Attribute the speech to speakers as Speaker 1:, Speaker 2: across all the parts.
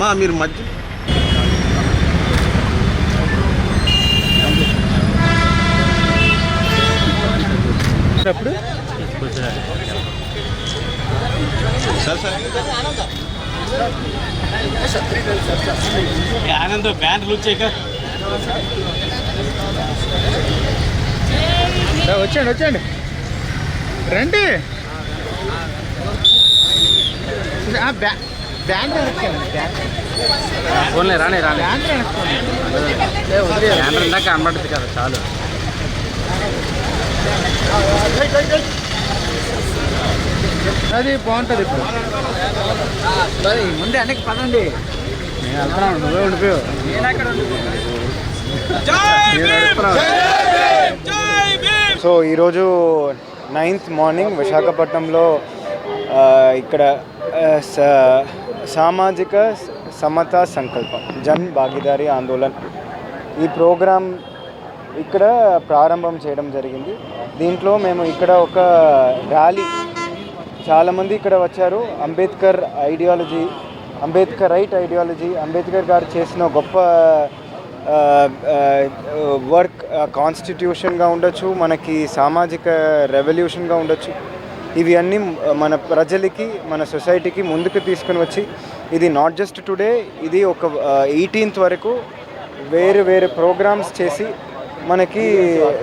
Speaker 1: మా మీరు మధ్య.
Speaker 2: ఆనందం బ్యాండ్ లూజ్ చేయక. వచ్చేయండి. రండి. ఆ బ్యా- బ్యాండ్
Speaker 3: ఫోన్లే రానే రానే.
Speaker 2: బ్యాండ్
Speaker 3: ఇందాక కనబడుతుంది కదా చాలు.
Speaker 2: అది బాగుంటుంది ఇప్పుడు. ముందే వెనక్కి పదండి. నేను వెళ్తున్నాను నువ్వే ఉండిపోయావు సో ఈరోజు నైన్త్ మార్నింగ్ విశాఖపట్నంలో ఇక్కడ స- సామాజిక సమతా సంకల్పం జన్ భాగీదారీ ఆందోళన్. ఈ ప్రోగ్రాం ఇక్కడ ప్రారంభం చేయడం జరిగింది. దీంట్లో మేము ఇక్కడ ఒక ర్యాలీ చాలామంది ఇక్కడ వచ్చారు. Ambedkar ideology Ambedkar right ideology Ambedkar గారు చేసిన గొప్ప వర్క్ కాన్స్టిట్యూషన్గా ఉండొచ్చు మనకి సామాజిక రెవల్యూషన్గా ఉండొచ్చు. ఇవి అన్నీ మన ప్రజలకి మన సొసైటీకి ముందుకు తీసుకుని వచ్చి ఇది నాట్ జస్ట్ టుడే ఇది ఒక ఎయిటీన్త్ వరకు వేరు వేరు ప్రోగ్రామ్స్ చేసి మనకి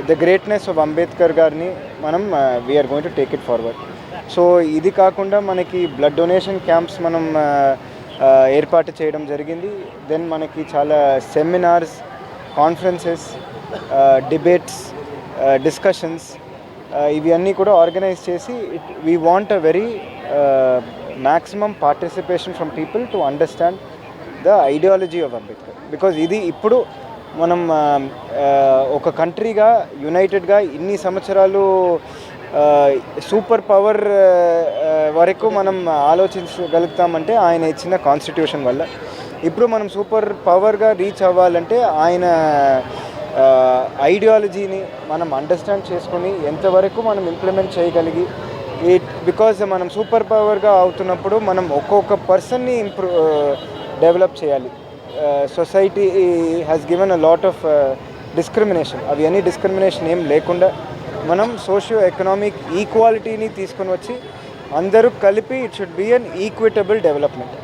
Speaker 2: ద గ్రేట్నెస్ ఆఫ్ అంబేద్కర్ గారిని మనం we are going to take it forward so ఇది కాకుండా మనకి బ్లడ్ డొనేషన్ క్యాంప్స్ మనం ఏర్పాటు చేయడం జరిగింది. దెన్ మనకి చాలా సెమినార్స్ కాన్ఫరెన్సెస్ డిబేట్స్ డిస్కషన్స్ ఇవి అన్నీ కూడా ఆర్గనైజ్ చేసి it we want a very maximum participation from people to understand the ideology of Ambedkar because ఇది ఇప్పుడు మనం ఒక కంట్రీగా యునైటెడ్గా ఇన్ని సంవత్సరాలు సూపర్ పవర్ వరకు మనం ఆలోచించగలుగుతామంటే ఆయన ఇచ్చిన కాన్స్టిట్యూషన్ వల్ల. ఇప్పుడు మనం సూపర్ పవర్గా రీచ్ అవ్వాలంటే ఆయన ఐడియాలజీని మనం అండర్స్టాండ్ చేసుకొని ఎంతవరకు మనం ఇంప్లిమెంట్ చేయగలిగి ఇట్ బికాజ్ మనం సూపర్ పవర్గా అవుతున్నప్పుడు మనం ఒక్కొక్క పర్సన్ని ఇంప్రూవ్ డెవలప్ చేయాలి. Society has given a lot of discrimination అవి అన్ని డిస్క్రిమినేషన్ ఏం లేకుండా మనం సోషియో ఎకనామిక్ ఈక్వాలిటీని తీసుకొని వచ్చి అందరూ కలిపి it should be an equitable development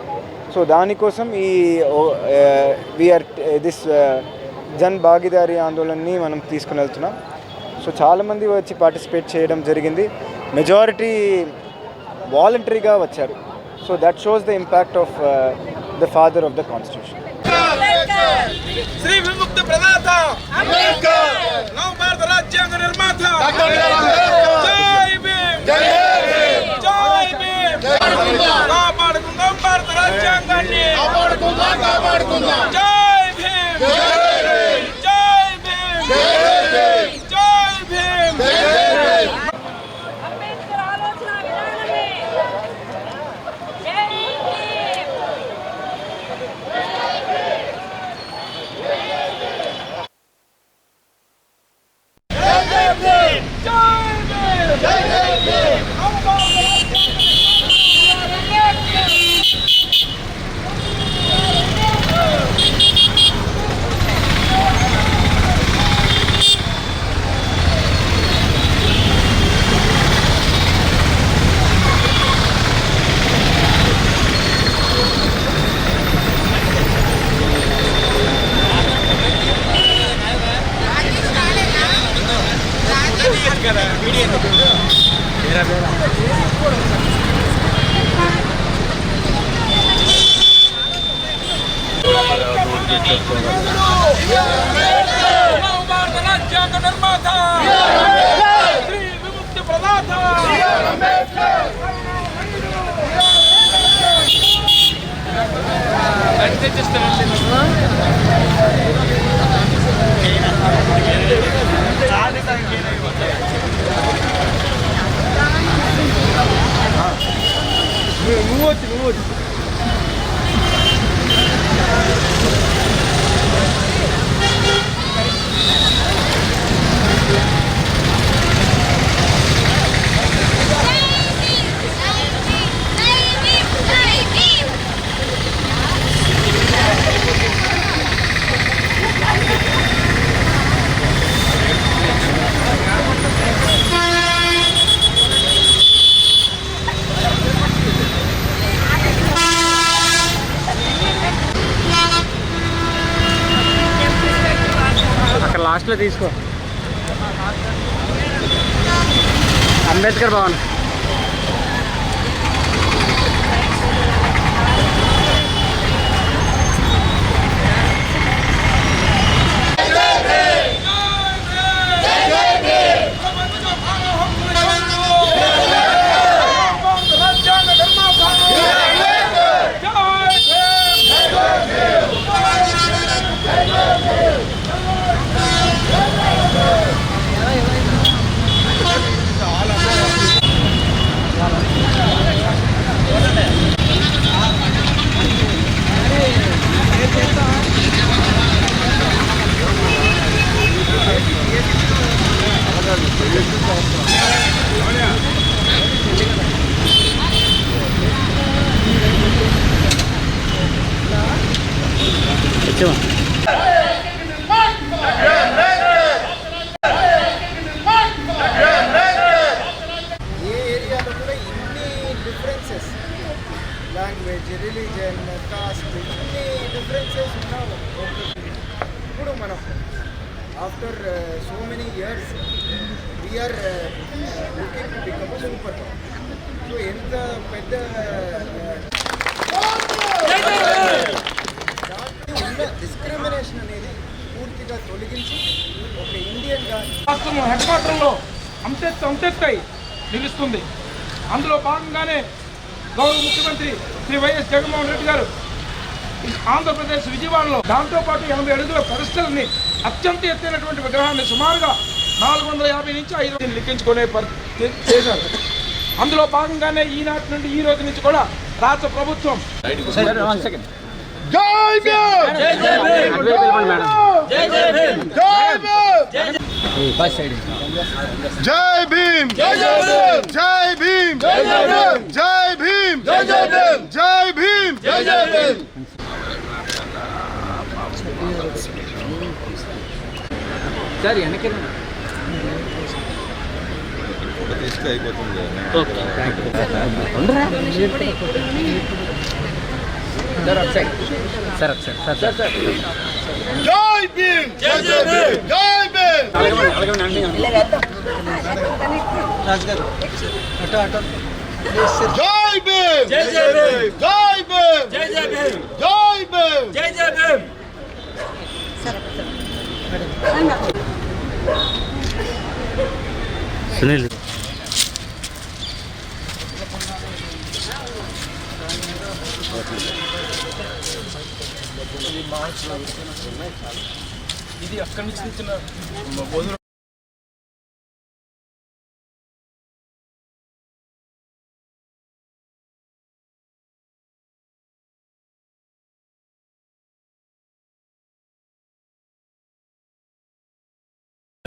Speaker 2: so దానికోసం ఈ we are this Jan Bhagidari ఆందోళనని మనం తీసుకుని వెళ్తున్నాం. సో చాలామంది వచ్చి పార్టిసిపేట్ చేయడం జరిగింది. మెజారిటీ వాలంటరీగా వచ్చారు. So that shows the impact of the father of the constitution
Speaker 4: Shri విముక్తి ప్రదాత అంబేద్కర్ నవ భారత రాజ్యాంగ నిర్మాత జై భీమ్ జై భీమ్ జై భీమ్ కాపాడుకుందాం భారత రాజ్యాంగాన్ని కాపాడుకుందాం కాపాడుకుందాం జై భీమ్ జై భీమ్ జై భీమ్ జై భీమ్
Speaker 5: అంబేద్కర్ ఆలోచన విధానమే జై భీమ్
Speaker 4: నవ
Speaker 2: నువ్వు
Speaker 3: లాస్ట్లో తీసుకో అంబేద్కర్ భవన్
Speaker 4: ప్రపంచ మానవ హక్కుల యోధుడు. భారత రాజ్యాంగ నిర్మాత. జై భీమ్.
Speaker 3: వచ్చామా
Speaker 2: a after so many years we are looking to become super so ఎంత పెద్ద uh, డిస్క్రిమినేషన్ అనేది పూర్తిగా తొలగించి ఒక ఇండియన్గా
Speaker 4: రాష్ట్రం హెడ్ క్వార్టర్లో అంతెత్తు అంతెత్తై నిలుస్తుంది. అందులో భాగంగానే గౌరవ ముఖ్యమంత్రి శ్రీ వైఎస్ జగన్మోహన్ రెడ్డి గారు ఆంధ్రప్రదేశ్ విజయవాడలో దాంతోపాటు ఎనభై అడుగుల పరిస్థితుల్ని అత్యంత ఎత్తైనటువంటి విగ్రహాన్ని సుమారుగా నాలుగు వందల యాభై నుంచి ఐదు వందలు లిఖించుకునే పరి- చేశారు అందులో భాగంగానే ఈనాటి నుండి ఈ రోజు నుంచి కూడా రాష్ట్ర ప్రభుత్వం
Speaker 1: జై భీమ్
Speaker 3: మేడం
Speaker 1: జై భీమ్ జై భీమ్ జై భీమ్ జై భీమ్ జై Bhim Jai Bhim Jai Bhim
Speaker 3: sir okay sir ఒక side sir sir sir sir
Speaker 1: Jai Bhim Jai Bhim Jai Bhim
Speaker 3: అలాగే అలాగే అండి
Speaker 1: జై భీమ్ జై భీమ్ జై భీమ్ జై భీమ్ జై భీమ్
Speaker 3: సునీల్.
Speaker 4: ఇది అక్కడి నుంచి తెచ్చిన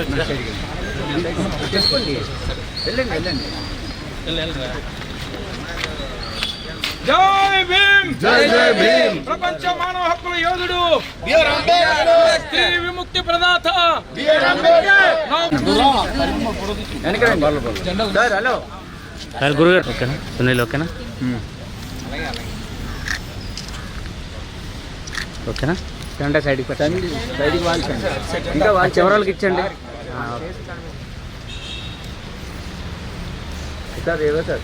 Speaker 4: వదులు
Speaker 3: వెళ్ళండి వెళ్ళండి
Speaker 4: జై భీమ్!
Speaker 1: జై జై భీమ్!
Speaker 4: ప్రపంచ మానవ హక్కుల యోధుడు!
Speaker 1: బిఆర్ అంబేద్కర్!
Speaker 4: స్త్రీ విముక్తి ప్రదాత!
Speaker 1: BR Ambedkar!
Speaker 3: Sir hello! Sir గురుగారు ఓకేనా? సునీల్ ఓకేనా? ఓకేనా? సైడ్కి పెట్టండి సైడ్కి వాల్చండి. ఇంకా వాళ్ళ చివరాలకి ఇచ్చండి. సార్ ఏదో సార్